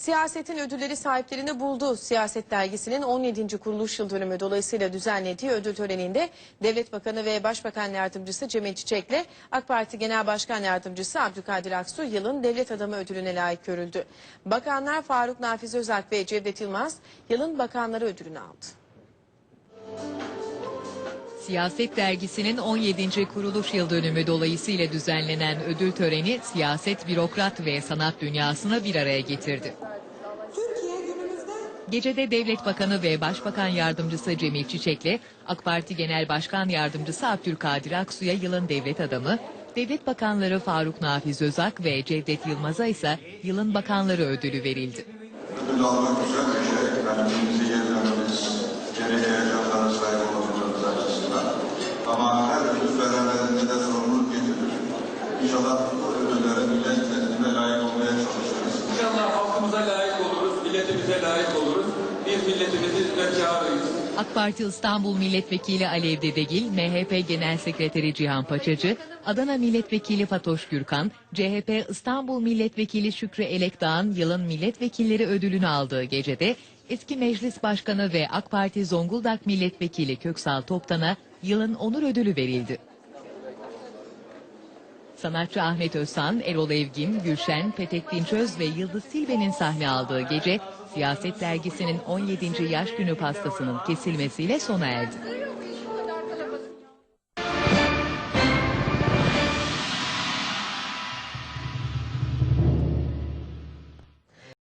Siyasetin ödülleri sahiplerini buldu. Siyaset dergisinin 17. kuruluş yıl dönümü dolayısıyla düzenlediği ödül töreninde Devlet Bakanı ve Başbakan Yardımcısı Cemil Çiçek'le AK Parti Genel Başkan Yardımcısı Abdülkadir Aksu yılın devlet adamı ödülüne layık görüldü. Bakanlar Faruk Nafiz Özak ve Cevdet Yılmaz yılın bakanları ödülünü aldı. Siyaset dergisinin 17. kuruluş yıl dönümü dolayısıyla düzenlenen ödül töreni siyaset, bürokrat ve sanat dünyasını bir araya getirdi. Gecede Devlet Bakanı ve Başbakan Yardımcısı Cemil Çiçek'le AK Parti Genel Başkan Yardımcısı Abdülkadir Aksu'ya yılın devlet adamı, Devlet Bakanları Faruk Nafiz Özak ve Cevdet Yılmaz'a ise yılın bakanları ödülü verildi. Ödül almak güzel milletimize layık oluruz. Biz milletimizi hizmetkarıyız. AK Parti İstanbul Milletvekili Alev Dedegil, MHP Genel Sekreteri Cihan Paçacı, Adana Milletvekili Fatoş Gürkan, CHP İstanbul Milletvekili Şükrü Elekdağ'ın yılın milletvekilleri ödülünü aldığı gecede eski meclis başkanı ve AK Parti Zonguldak Milletvekili Köksal Toptan'a yılın onur ödülü verildi. Sanatçı Ahmet Özsan, Erol Evgin, Gülşen, Petek Dinçöz ve Yıldız Silbe'nin sahne aldığı gece Siyaset Dergisi'nin 17. yaş günü pastasının kesilmesiyle sona erdi.